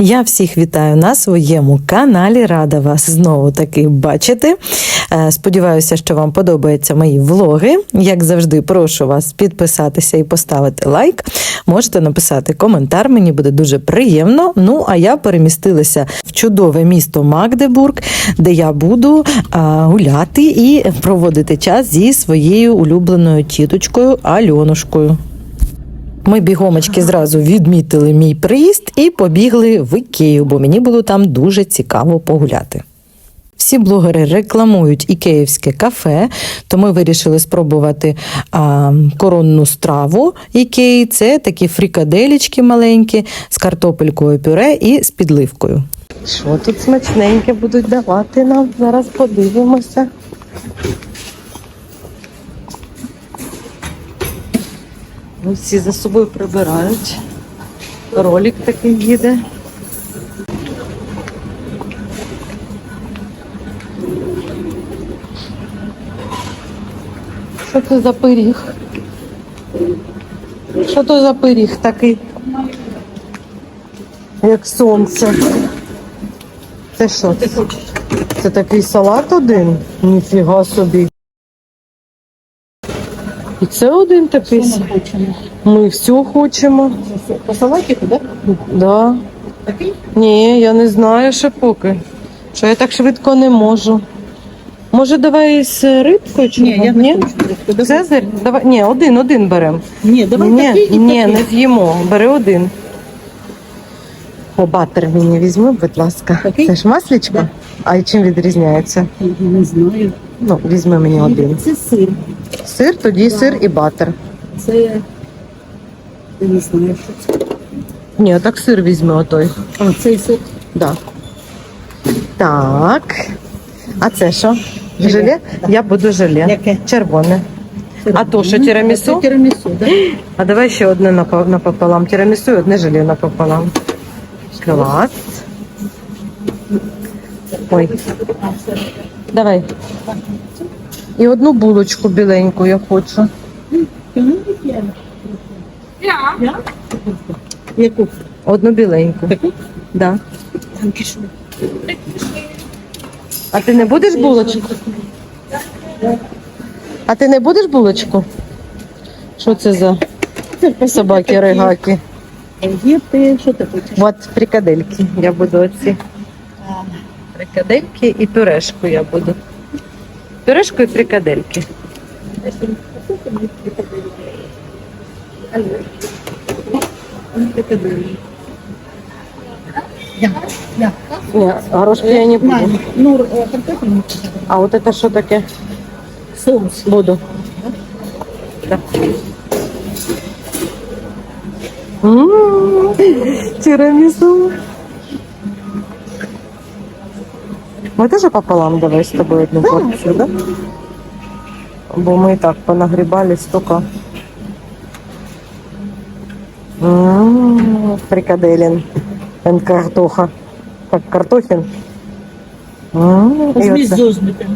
Я всіх вітаю на своєму каналі. Рада вас знову таки бачити. Е, Сподіваюся, що вам подобаються мої влоги. Як завжди, прошу вас підписатися і поставити лайк. Можете написати коментар, мені буде дуже приємно. Ну а я перемістилася в чудове місто Магдебург, де я буду гуляти і проводити час зі своєю улюбленою тіточкою Альонушкою. Ми бігомочки зразу відмітили мій приїзд і побігли в Ікею, бо мені було там дуже цікаво погуляти. Всі блогери рекламують ікеївське кафе, то ми вирішили спробувати а, коронну страву Ікеї. Це такі фрікаделічки маленькі з картопелькою пюре і з підливкою. Що тут смачненьке будуть давати нам? Зараз подивимося. Всі за собою прибирають. Ролик такий їде. Що це за пиріг? Що то за пиріг такий? Як сонце. Це що? Це такий салат один? Ніфіга собі. І це один такий. с- Ми все хочемо. По салатику, да? Да. Такий? Ні, я не знаю ще поки. Що я так швидко не можу. Може, давай з рибкою чи Ні, я не ні? хочу. Давай. Цезарь? Давай. Ні, один, один беремо. Ні, давай ні, такий і ні, такий. не з'їмо. Бери один. О, батер мені візьми, будь ласка. Такий? Це ж маслічко? Да. А чим відрізняється? Я не знаю. Ну, візьми мені один. Це сир. Сир, тоді сир і батер. Це я не знаю, що це. Ні, так сир візьми отой. А, цей сир. Да. Так. А це що? Желе. Желе? Да. Я буду желе. Яке? Червоне. А то що, тірамісу? Це тірамісу, да? А давай ще одне напо- напополам. Тірамісу і одне желе напополам. Клас. Ой, давай. І одну булочку біленьку я хочу. Яку? Одну біленьку. Да. А ти не будеш булочку? А ти не будеш булочку? Що це за собаки регаки? Є ти, що ти хочеш? Вот фрикадельки. Я буду оці. Фрикадельки і пюрешку я буду. Пюрешку і фрикадельки. Ні, горошки я не буду. Ну, е, картофельний А от це що таке? соус. Буду. Да. Тирамису. Мы тоже пополам давай с тобой одну порцию, да? Бо мы и так понагребали столько. М, Фрикаделин. Эн картоха. Как картохин. М, і Візьми оце. з зожником.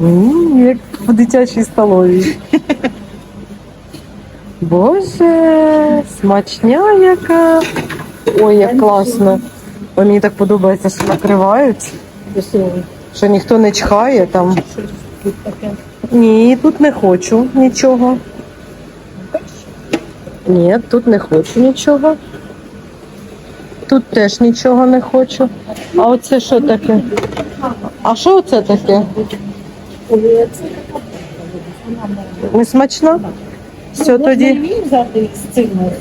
М, Як в дитячій столовій. Боже, смачня яка. Ой, як класно. Ой, мені так подобається, що накривають, що ніхто не чхає там. Ні, тут не хочу нічого. Ні, тут не хочу нічого. Тут теж нічого не хочу. А оце що таке? А що оце таке? Не смачно? Все тоді.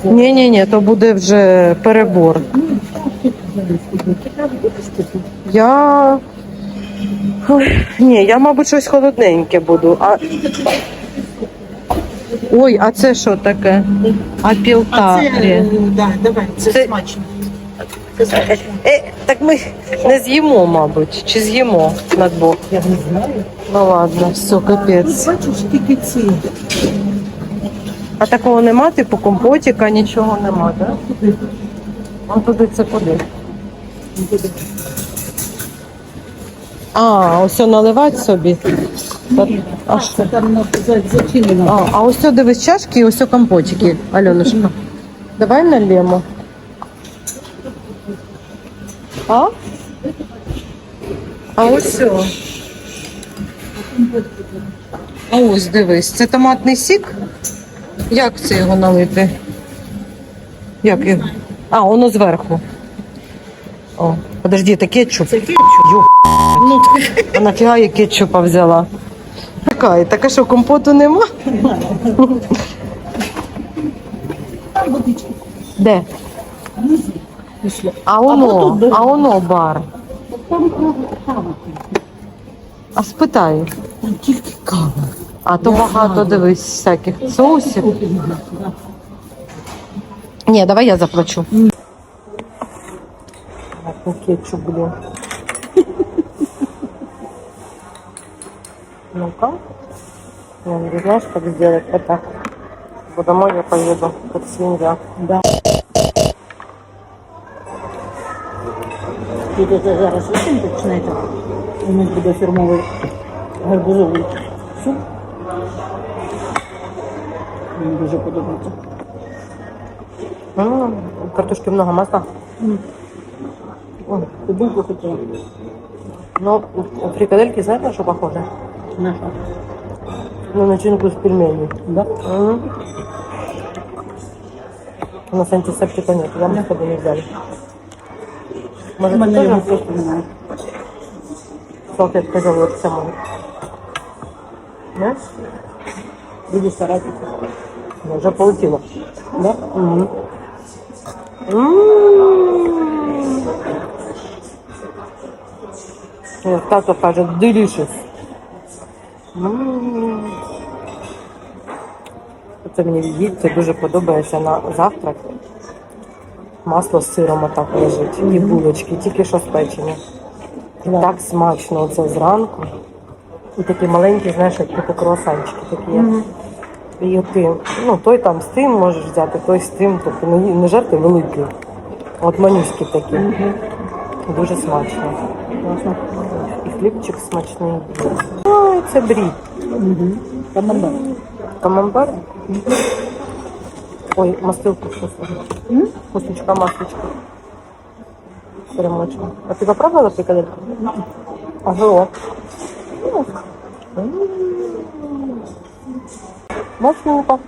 Ні, ні, ні, то буде вже перебор. Я. Ні, я, мабуть, щось холодненьке буду. А... Ой, а це що таке? А це, Апілтарі. е, да, давай, це, Це- смачно. Це смачно. Е, так ми не з'їмо, мабуть, чи з'їмо на двох. Я не знаю. Ну ладно, все, капець. Бачиш, скільки ці. А такого нема, типу компотіка, нічого нема, так? Да? А туди це куди? А, ось наливати собі. А що? Там зачинено. А, а ось дивись чашки і ось компотики, Альонушка. Давай налємо. А? А ось все. А ось дивись, це томатний сік. Як це його налити? Як його? А, воно зверху. О, подожди, це кетчуп. Це кетчуп? Ну, а нафіга я кетчупа взяла? Така, таке, що компоту нема? Де? А воно, а воно бар. А спитай. Тільки кава. А то багато дивись всяких соусів. Ні, давай я заплачу. Так, кетчуп, блин. Ну-ка. Я не знаешь, как сделать так. Домой я поеду, как свинья. Да. Підете зараз усім почнете. У них буде фірмовий гарбузовий суп. Мені дуже подобається. М, Картошки много масла. Ти булку хотіла? Ну, фрикадельки, знаешь, на что похоже? Наша. На начинку с пельменей. Да? М. У нас антисептика нет, я мы с тобой не взяли. У Может, ты мене його тоже просто немає. салфетка заводится, может? Нет? Буду старатися. Я уже полетела. Да? М. М. Ні, Тато каже, delicious. Це мені це дуже подобається на завтрак. Масло з сиром отак лежить. І булочки, тільки що спечені. Так смачно оце зранку. І такі маленькі, знаєш, як типу круасанчики такі. є. І ти, ну, той там з тим можеш взяти, той з тим, тобто не, не жарти великі. От манюські такі. Дуже смачно. Хлібчик смачний. Ой, це брі. Угу. Камамбар. Камамбар. Ой, мастилку вкусно. М? Вкусничка, масличка. Перемочено. А ти попробувала фрикадельку? Ага. Маслюка.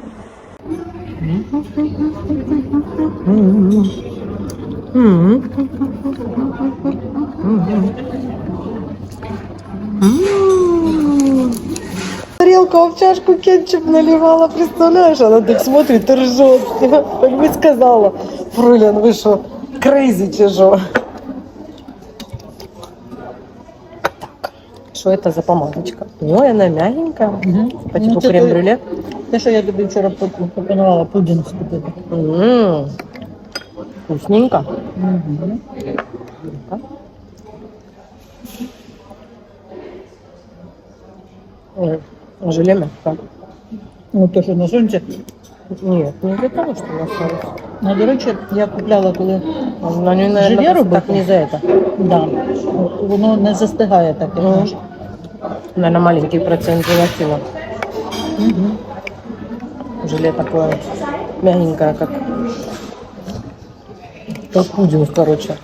Тарелка в чашку кетчуп наливала, представляешь? Она так смотрит и ржет. Так бы сказала. Фрулян, вы что, крейзи чужо? Так, что это за помадочка? Ой, она мягенькая. Угу. По типу крем-брюле. Те, що я тобі вчора поп- пропонувала пудінг скупити. М, Вкусненько. Угу. Желе мягкое. Ну, то, що на сонці. Нет, не для того, что на солнце. Ну, до речі, я купляла, коли Она не, наверное, Желе просто робити? так не за это. да, воно не застигає так, як Мгм. наше. Наверное, маленький процент желатина. Угу. Желе такое мягенькое, как, как пудинг, короче.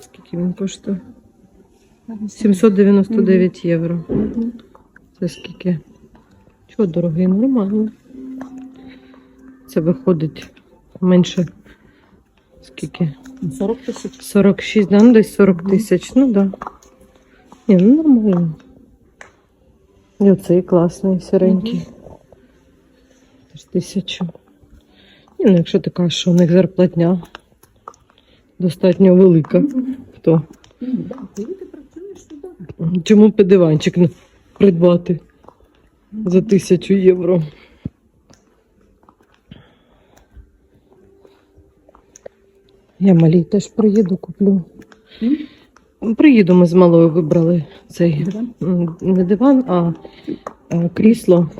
Скільки він коштує? 799 євро. Це скільки? Чого дорогий? Нормально. Це виходить менше. Скільки? 40 тисяч. 46, да? Ну, десь 40 тисяч. Ну да. Ні, ну нормально. І оцей класний, сіренький. Теж тисячу. Ні, ну якщо кажеш, що у них зарплатня достатньо велика, то Коли ти працюєш туди? чому б диванчик не придбати за тисячу євро? Я малій теж приїду, куплю. Приїду, ми з малою вибрали цей Диван? не диван, а крісло.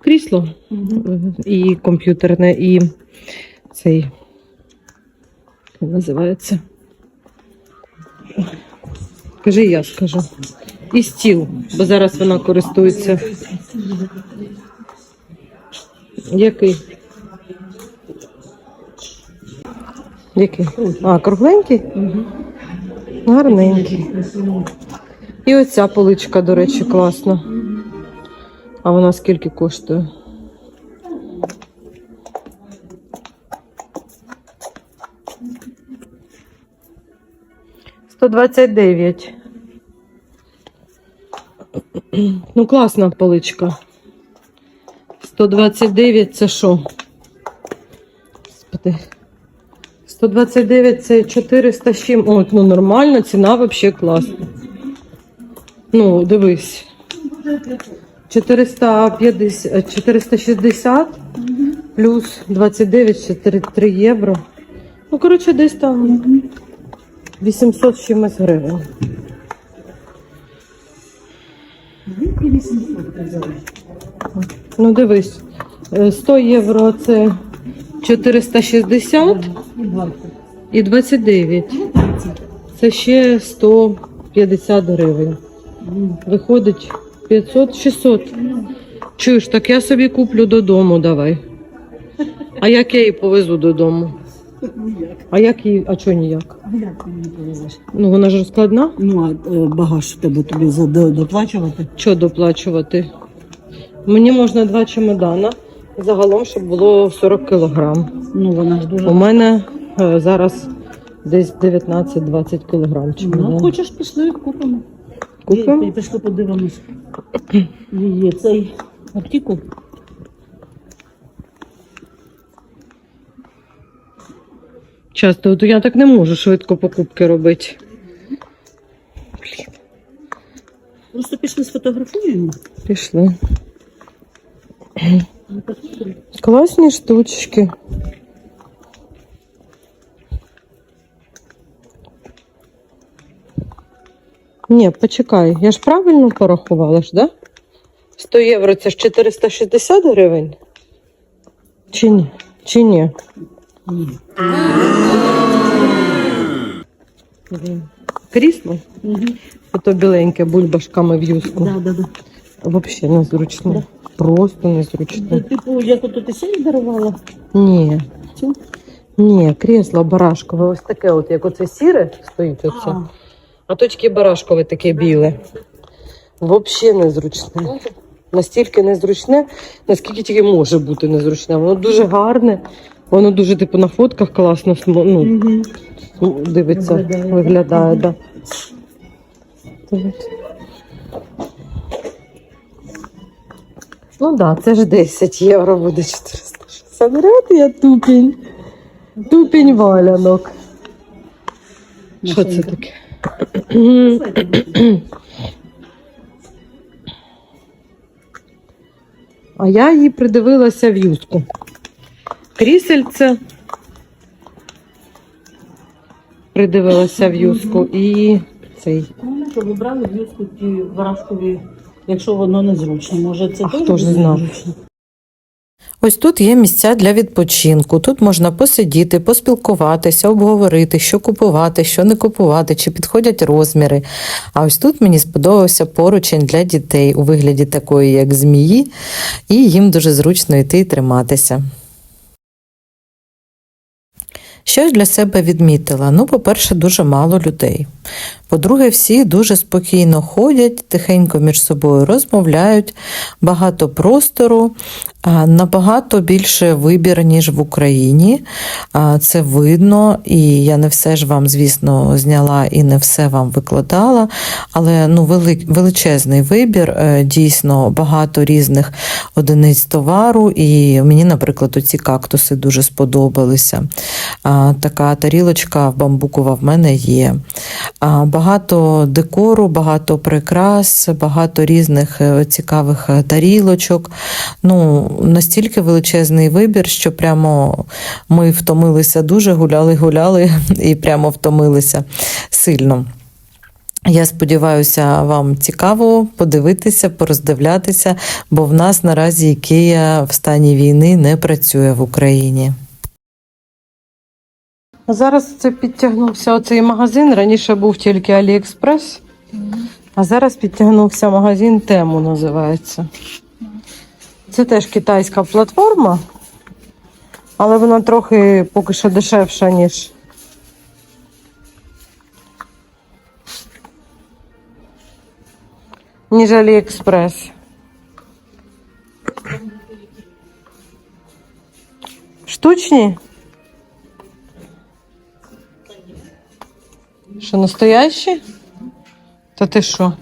Крісло е, і комп'ютерне, і цей називається. Кажи, я скажу. І стіл, бо зараз вона користується. Який? Який? А, кругленький? Гарненький. І оця поличка, до речі, класна. А вона скільки коштує? Сто двадцять дев'ять. Ну, класна поличка. 129 це що? 129 це 400 з чим. О, ну нормально, ціна взагалі класна. Ну, дивись. 450, 460 плюс 29, 4, 3 євро. Ну, коротше, десь там 800 з чимось гривень. Ну, дивись, е, 100 євро це 460 і 29. Це ще 150 гривень. Виходить 500-600. Чуєш, так я собі куплю додому, давай. А як я її повезу додому? А як її, а чого ніяк? А як ти мені повезеш? Ну вона ж складна. Ну, а е, багаж тебе тобі за- до- доплачувати? Що доплачувати? Мені можна два чемодана. Загалом, щоб було 40 кілограм. Ну, вона ж У дуже... мене е, зараз десь 19-20 кілограм Ну, чемодан. хочеш, пішли, купимо. Купимо? І- і Пішли подивимось. Її цей аптеку. Часто, от я так не можу швидко покупки робити. Просто пішли сфотографуємо. Пішли. Класні штучки. Ні, почекай, я ж правильно порахувала ж, да? 100 євро це ж 460 гривень? Чи ні? Чи ні? Ні. Крісло? Угу. Ото біленьке бульбашками в юску. Да, да, да. Взагалі незручно. Да. Просто незручно. типу, як ото ти сьогодні дарувала? Ні. Цю? Ні, крісло барашкове, ось таке, от як оце сіре стоїть оце. А, А то тільки барашкове таке біле. Взагалі незручне. Настільки незручне, наскільки тільки може бути незручне. Воно дуже гарне, воно дуже, типу, на фотках класно ну, см- дивиться, Виглядає. виглядає, да. Ну так, да, це ж 10 євро буде 460 гривень, я тупінь. Тупінь валянок. Що це таке? А я її придивилася в юску. Крісельце. Придивилася в юску і цей. Що вибрали в юску ті варашкові, якщо воно незручно. Може, це А теж хто ж знав? незручно? Ось тут є місця для відпочинку. Тут можна посидіти, поспілкуватися, обговорити, що купувати, що не купувати, чи підходять розміри. А ось тут мені сподобався поручень для дітей у вигляді такої, як змії, і їм дуже зручно йти і триматися. Що ж для себе відмітила? Ну, по-перше, дуже мало людей. По-друге, всі дуже спокійно ходять, тихенько між собою розмовляють, багато простору, набагато більше вибір, ніж в Україні. Це видно, і я не все ж вам, звісно, зняла і не все вам викладала. Але ну, вели- величезний вибір, е, дійсно багато різних одиниць товару. І мені, наприклад, оці кактуси дуже сподобалися. Така тарілочка бамбукова в мене є. Багато декору, багато прикрас, багато різних е, цікавих е, тарілочок. Ну, настільки величезний вибір, що прямо ми втомилися дуже, гуляли, гуляли і прямо втомилися сильно. Я сподіваюся, вам цікаво подивитися, пороздивлятися, бо в нас наразі Ікея в стані війни не працює в Україні. Зараз це підтягнувся оцей магазин. Раніше був тільки Аліекспрес, а зараз підтягнувся магазин Тему називається. Це теж китайська платформа, але вона трохи поки що дешевша, ніж. Ніж Аліекспрес. Штучні? Що, настоящі? Та ти що?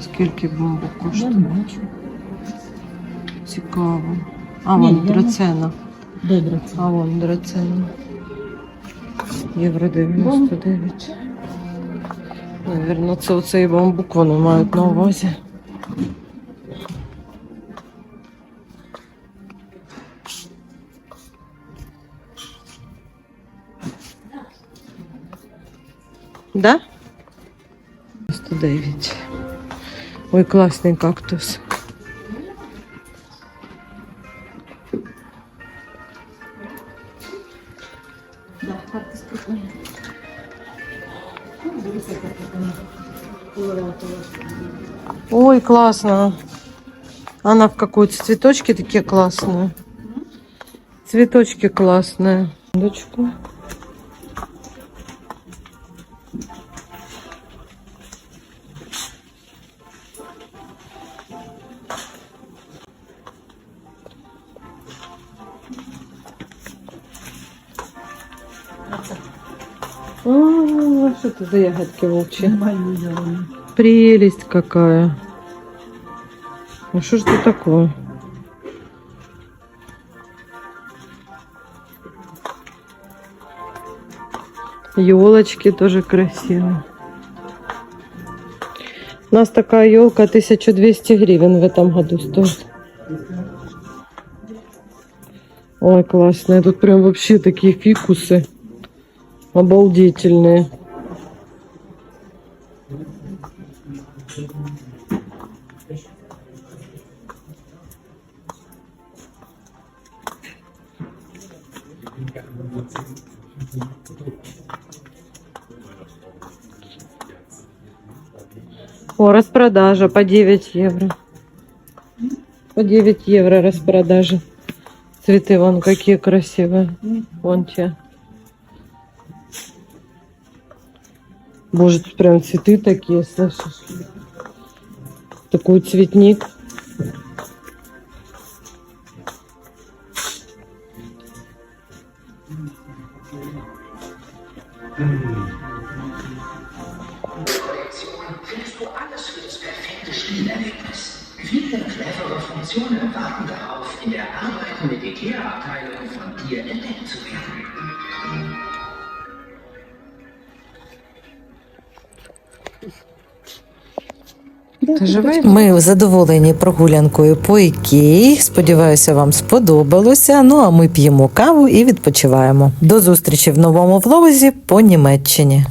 Скільки бомбок коштує? Цікаво. А, Ні, вон я не- драцена. Добре. це. А вон драцена. Євро 99. Навірно, це оцей бамбук вони мають на увазі. 109. Ой, класний кактус. Ну. Ой, классно. Она в какой-то цветочки такие классные. Цветочки классные. Дочку. А, Что это за ягодки волчьи? Нормальний зелений. Прелесть какая. Ну что ж это такое? Елочки тоже красивые. У нас такая елка 1200 гривен в этом году стоит. Ой, классные. Тут прям вообще такие фикусы. Обалдительные. О, распродажа по 9 евро. По 9 евро распродажа. Цветы вон какие красивые. Вон те. Боже, прям цветы такие, слышишь? Такой цветник. Viele clevere Funktionen warten darauf, Ми задоволені прогулянкою по Ікеї. Сподіваюся, вам сподобалося. Ну а ми п'ємо каву і відпочиваємо. До зустрічі в новому влозі по Німеччині.